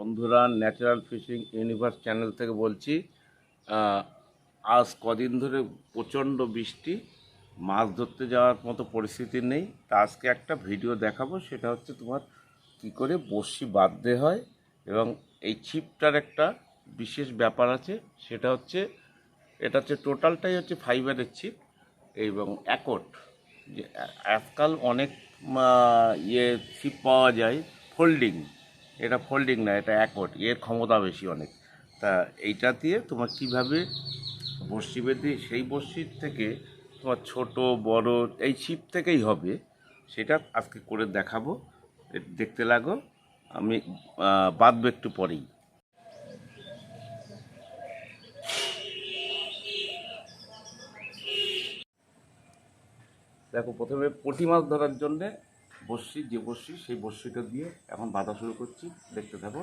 বন্ধুরা natural fishing universe channel থেকে বলছি আজ কদিন ধরে প্রচণ্ড বৃষ্টি, মাছ ধরতে যাওয়ার মতো পরিস্থিতি নেই। তা আজকে একটা ভিডিও দেখাবো, সেটা হচ্ছে তোমার কি করে বড়শি বাঁধতে হয় এবং এই ছিপটার একটা বিশেষ ব্যাপার আছে, সেটা হচ্ছে, এটা হচ্ছে টোটালটাই হচ্ছে ফাইবারের ছিপ এবং অ্যাকট যে আজকাল অনেক ইয়ে ছিপ পাওয়া যায় ফোল্ডিং এটা ফোল্ডিং না, এটা অ্যাকট এর ক্ষমতা বেশি অনেক। তা এইটা দিয়ে তোমার কীভাবে বড়শি বেঁধে, সেই বড়শির থেকে তোমার ছোট, বড়, এই ছিপ থেকেই হবে, সেটা আজকে করে দেখাবো। দেখতে লাগো। আমি বাঁধবো একটু পরেই। দেখো, প্রথমে পুঁটি মাছ ধরার জন্যে বড়শি যে বড়শি সেই বড়শিটা দিয়ে এখন বাঁধা শুরু করছি। দেখতে থাকো।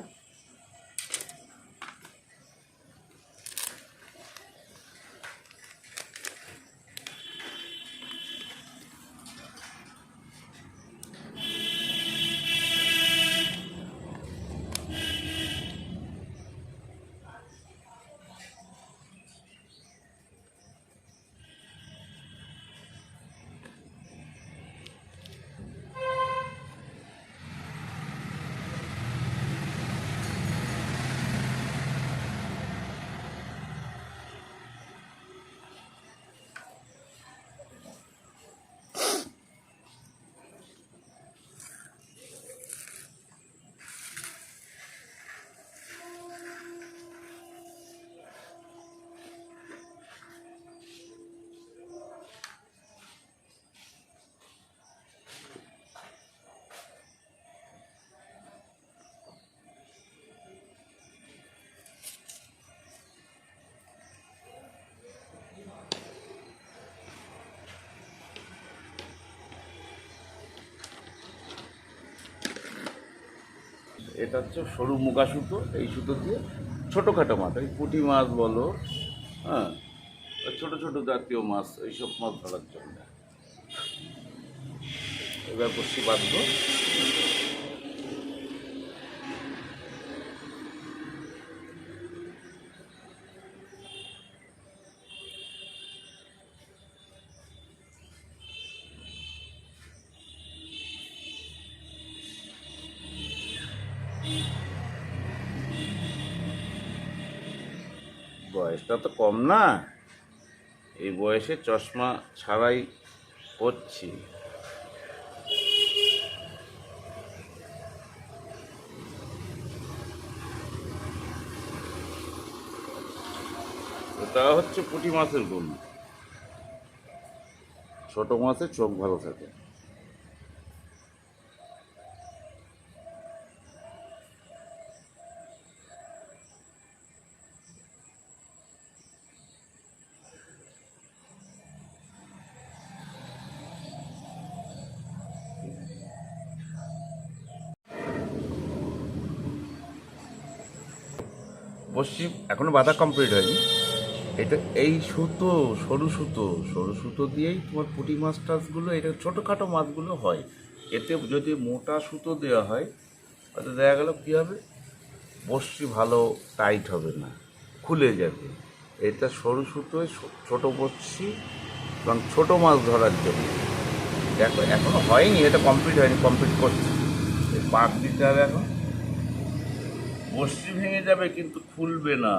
এটা হচ্ছে সরু মুখা সুতো, এই সুতো দিয়ে ছোটোখাটো মাছ, এই পুঁটি মাছ বলো হ্যাঁ ছোট ছোটো জাতীয় মাছ, এইসব মাছ ধরার জন্য। এবার বসি বাঁধবো। বয়সটা তো কম না। এই বয়সে চশমা ছাড়াই করছি তা হচ্ছে পুঁটি মাছের গুণ ছোট মাছের চোখ ভালো থাকে। পশ্চিম এখনও বাধা কমপ্লিট হয়নি। এটা এই সুতো, সরু সুতো সরু সুতো দিয়েই তোমার পুঁটি মাছ টাছগুলো এটা ছোটোখাটো মাছগুলো হয়। এতে যদি মোটা সুতো দেওয়া হয় তাতে দেখা গেল কী হবে? বড়শি ভালো টাইট হবে না, খুলে যাবে। এটা সরু সুতোয় ছোটো বড়শি এবং ছোটো মাছ ধরার জন্য। দেখো, এখনও হয়নি, এটা কমপ্লিট হয়নি কমপ্লিট করছি। পাক দিতে হবে এখন। বড়শি ভেঙে যাবে কিন্তু খুলবে না।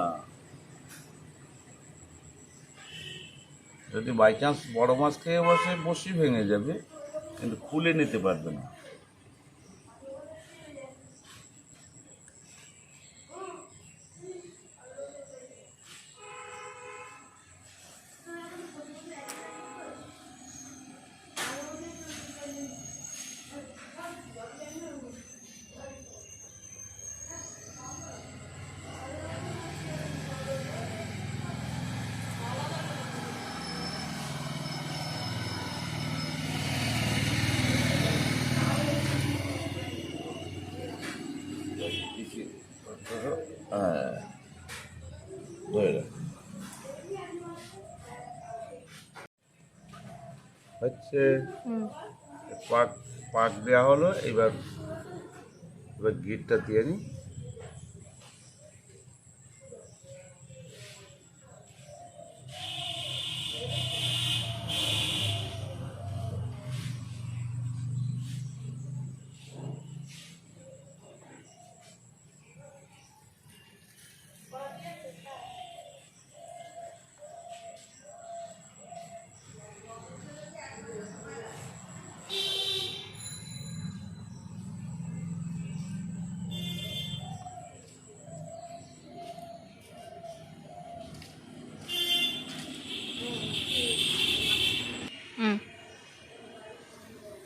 যদি বাই চান্স বড় মাছ খেয়ে বসে বসি ভেঙে যাবে, কিন্তু খুলে নিতে পারবে না। হচ্ছে পাক পাক দেওয়া হলো এবার এবার গিটটা দিয়ে নিই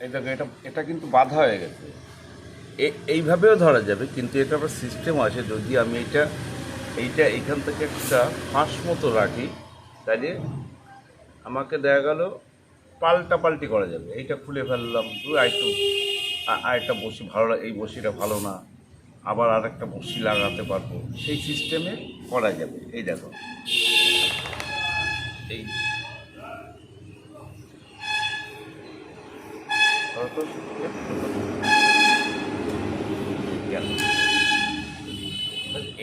এই দেখো, এটা এটা কিন্তু বাধা হয়ে গেছে। এইভাবেও ধরা যাবে, কিন্তু এটা আবার সিস্টেম আছে। যদি আমি এটা, এইটা এইখান থেকে একটা ফাঁস মতো রাখি, তাহলে আমাকে দেখা গেল, পাল্টা পাল্টি করা যাবে। এইটা খুলে ফেললাম আরেকটু আরেকটা বসি ভালো এই বসিটা ভালো না, আবার আর একটা বসি লাগাতে পারব। সেই সিস্টেমে করা যাবে। এই দেখো। এই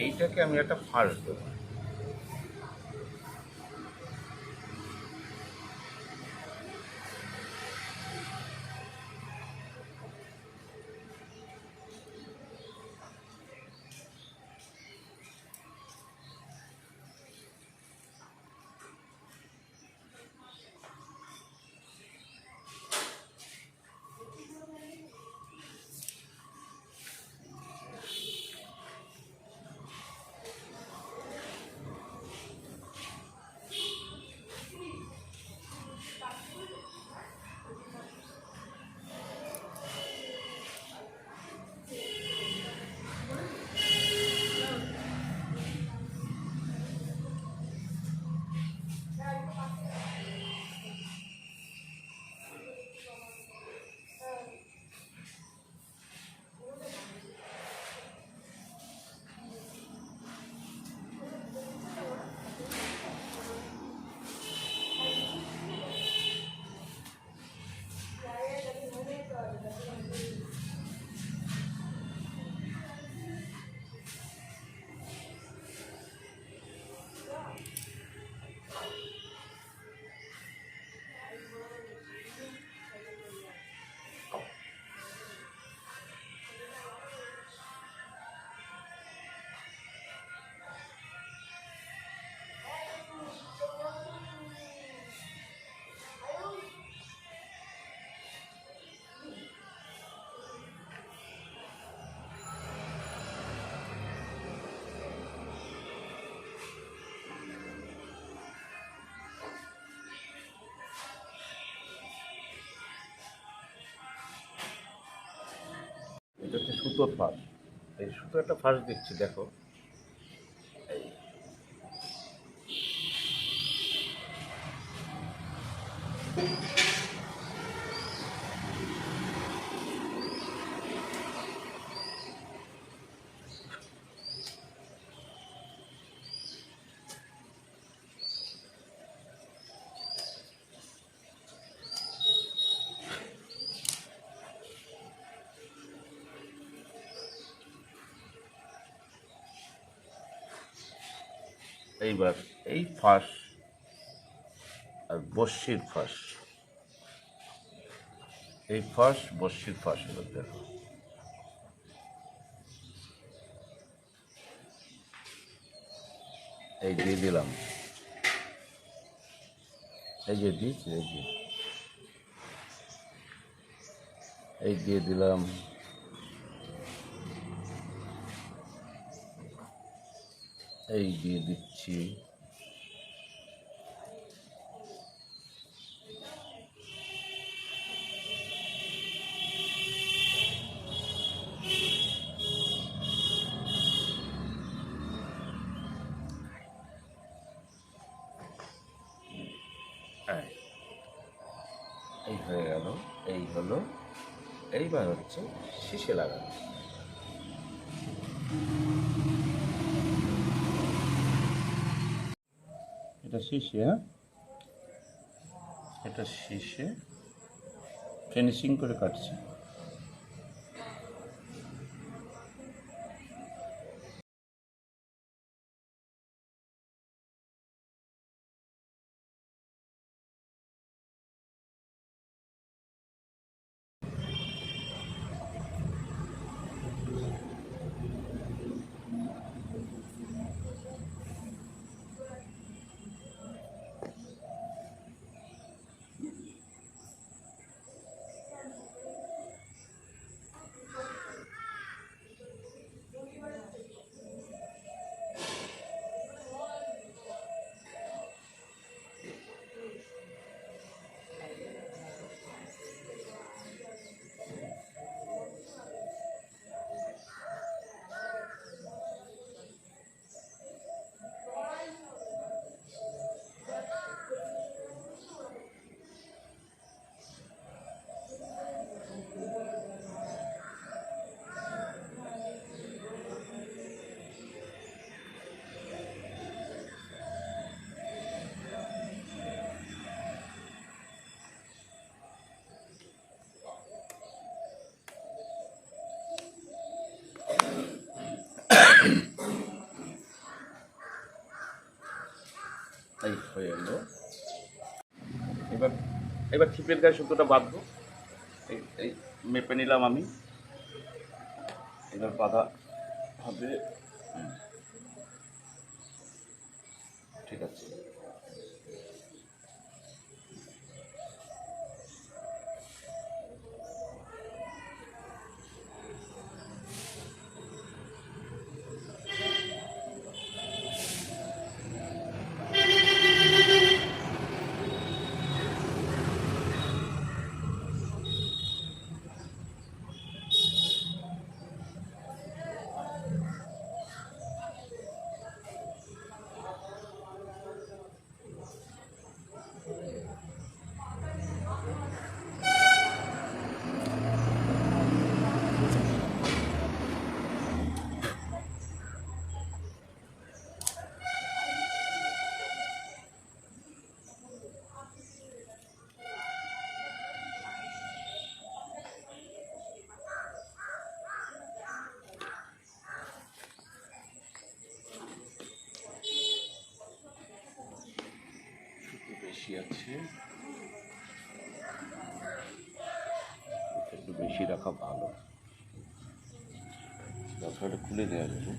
এইটাকে আমি একটা ফার্স্ট সুতোর ফাঁস এই সুতো একটা ফাঁস দিচ্ছি দেখো। এইবার এই ফাঁস আর বর্ষির ফাঁস। এই ফাঁস, বর্ষির ফাঁস এবার দেখো এই দিয়ে দিলাম। এই যে দিয়েছি, এই যে। এই দিয়ে দিলাম। এই দিয়ে দিচ্ছি। এই। হয়ে গেল এই হলো। এইবার হচ্ছে শীষে লাগানো। শীষে এটা শীষে ফিনিশিং করে কাটছি। এবার ছিপের গায়ে সুতোটা বাঁধবো। এই মেপে নিলাম আমি। এবার বাঁধা হবে। ঠিক আছে। বেশি আছে। একটু বেশি রাখা ভালো। ব্যবসাটা খুলে দেওয়া যাবে।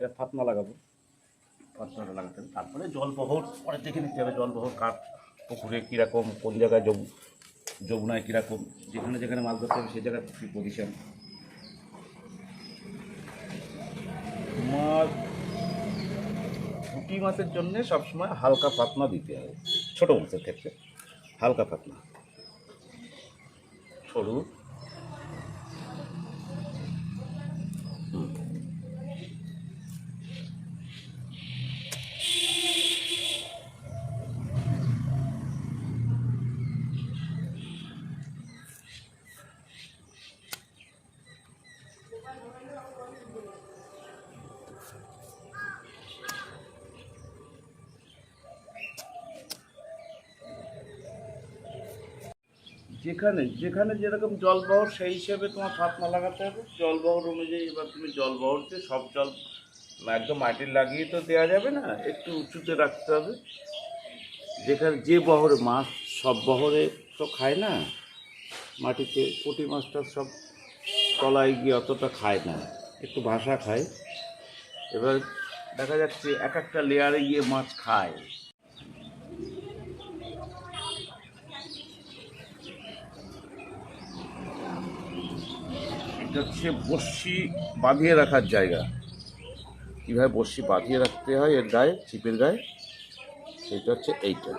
এটা ফাতনা লাগাবো। ফাতনাটা লাগাতে হবে। তারপরে জলবহর পরে দেখে নিতে হবে জলবহর কাঠ পুকুরে কীরকম কোন জায়গায় যমু যমুনায় কীরকম যেখানে যেখানে মাছ ধরতে হবে সেই জায়গায় কী পজিশন মাছ পুঁটি মাছের জন্য সবসময় হালকা ফাতনা দিতে হবে ছোটো মাছের ক্ষেত্রে হালকা ফাতনা। সরু। যেখানে যেখানে যেরকম জলবহর সেই হিসেবে তোমার ফাতনা লাগাতে হবে। জলবহর অনুযায়ী এবার তুমি জলবহরতে সব জল, একদম মাটির লাগিয়ে তো দেওয়া যাবে না, একটু উঁচুতে রাখতে হবে। যেখানে যে বহরে মাছ, সব বহরে তো খায় না। মাটিতে পুঁটি মাছটা সব তলায় গিয়ে অতটা খায় না, একটু ভাষা খায়। এবার দেখা যাচ্ছে এক একটা লেয়ারে গিয়ে মাছ খায়। এটা হচ্ছে বসি বাঁধিয়ে রাখার জায়গা। কীভাবে বসি বাঁধিয়ে রাখতে হয় এর গায়ে, ছিপের গায়ে? সেটা হচ্ছে এইটা।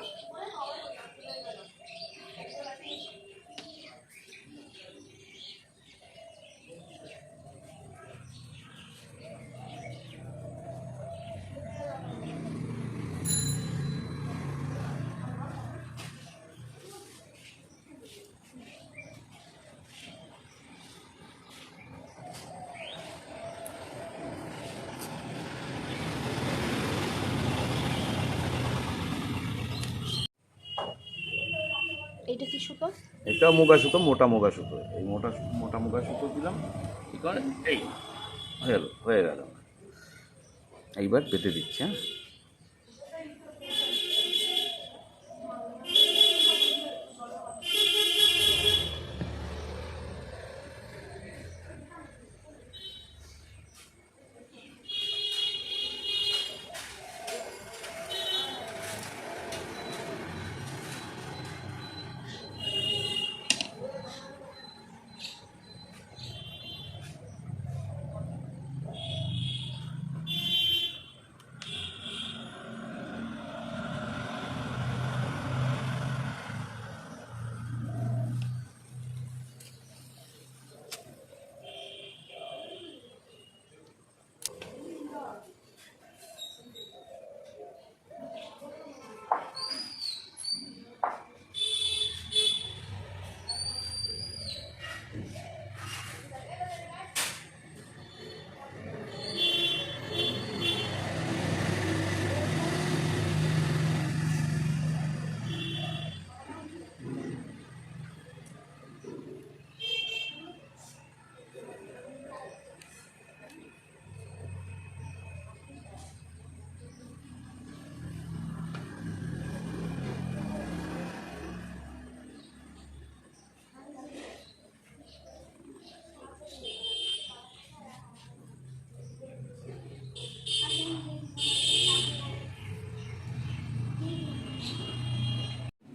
এটা কি সুতো? এটা মুগা সুতো, মোটা মুগা সুতো। এই মোটা মোটা মুগা সুতো দিলাম। কি করে? এই, হয়ে গেল হয়ে গেল। এইবার পেতে দিচ্ছি হ্যাঁ?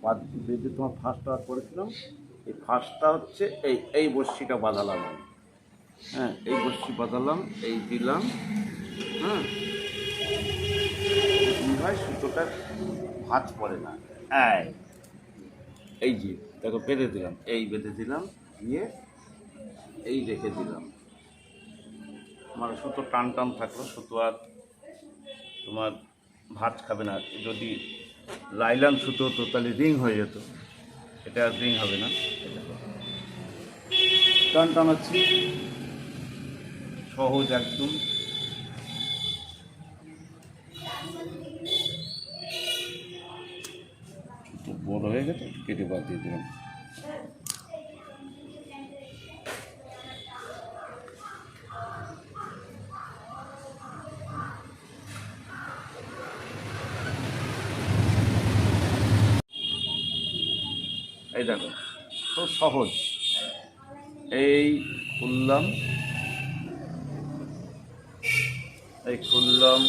বাদ বেঁধে তোমার ফার্স্টটা করেছিলাম, এই ফার্স্টটা হচ্ছে এই এই বড়শিটা বাঁধালাম হ্যাঁ এই বড়শি বাঁধালাম, এই দিলাম হ্যাঁ। হয় সুতোটা ভাঁজ পড়ে না। এই এই যে, দেখো, বেঁধে দিলাম। এই বেঁধে দিলাম, দিয়ে এই রেখে দিলাম। মানে সুতো টান টান থাকল, সুতো আর তোমার ভাত খাবে না। যদি লাইলান সুতো তো তাহলে রিং হয়ে যেত। এটা আর রিং হবে না। টান টানাচ্ছি সহজ একদম। সুতো বড় হয়ে গেছে কেটে বাদ দিয়ে দিলাম। সহজ এই খুললাম এই খুললাম,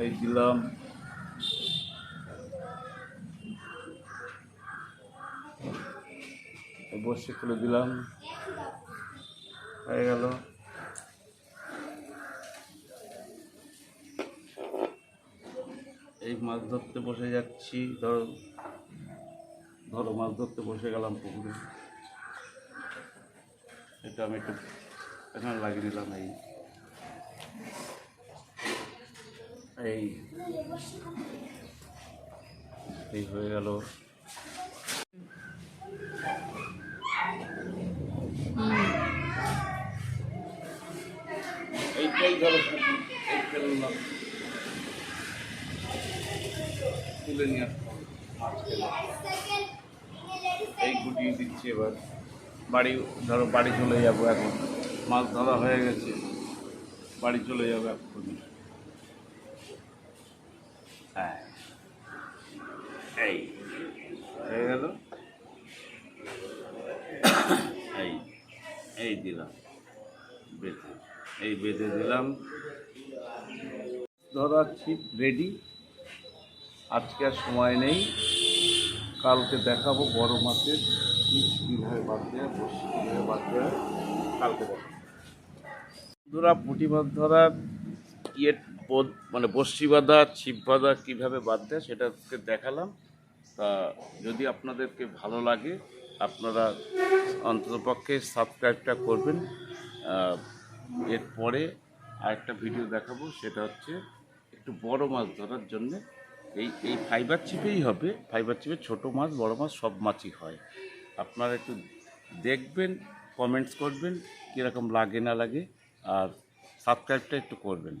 এই দিলাম। বসে খুলে দিলাম, হয়ে গেল। এই মাছ ধরতে বসে যাচ্ছি, ধরো ধরো, মাছ ধরতে বসে গেলাম পুকুরে। এটা আমি একটু এখানে লাগিয়ে নিলাম, এই এই এই হয়ে গেল। তুলে নিয়ে এই গুটিয়ে দিচ্ছি এবার। বাড়ি, ধরো বাড়ি চলে যাব এখন। মাছ ধরা হয়ে গেছে। বাড়ি চলে যাব এখন হ্যাঁ। এই, হয়ে গেল? এই এই দিলাম। বেঁধে, এই বেঁধে দিলাম। ধরা ছিপ রেডি আজকে আর সময় নেই। কালকে দেখাবো বড় মাছের বাদ দেওয়া বাদ কালকে বন্ধুরা, পুঁটি মাছ ধরার ইয়ে মানে বসি বাঁধা, ছিপ বাঁধা কীভাবে বাদ দেয় সেটাকে দেখালাম। তা যদি আপনাদেরকে ভালো লাগে, আপনারা অন্ততপক্ষে সাবস্ক্রাইবটা করবেন। এরপরে আরেকটা ভিডিও দেখাবো, সেটা হচ্ছে একটু বড় মাছ ধরার জন্যে এই এই ফাইবার চিপেই হবে। ফাইবার চিপে ছোটো মাছ, বড় মাছ সব মাছই হয়। আপনারা একটু দেখবেন কমেন্টস করবেন, কীরকম লাগে না লাগে, আর সাবস্ক্রাইবটা একটু করবেন।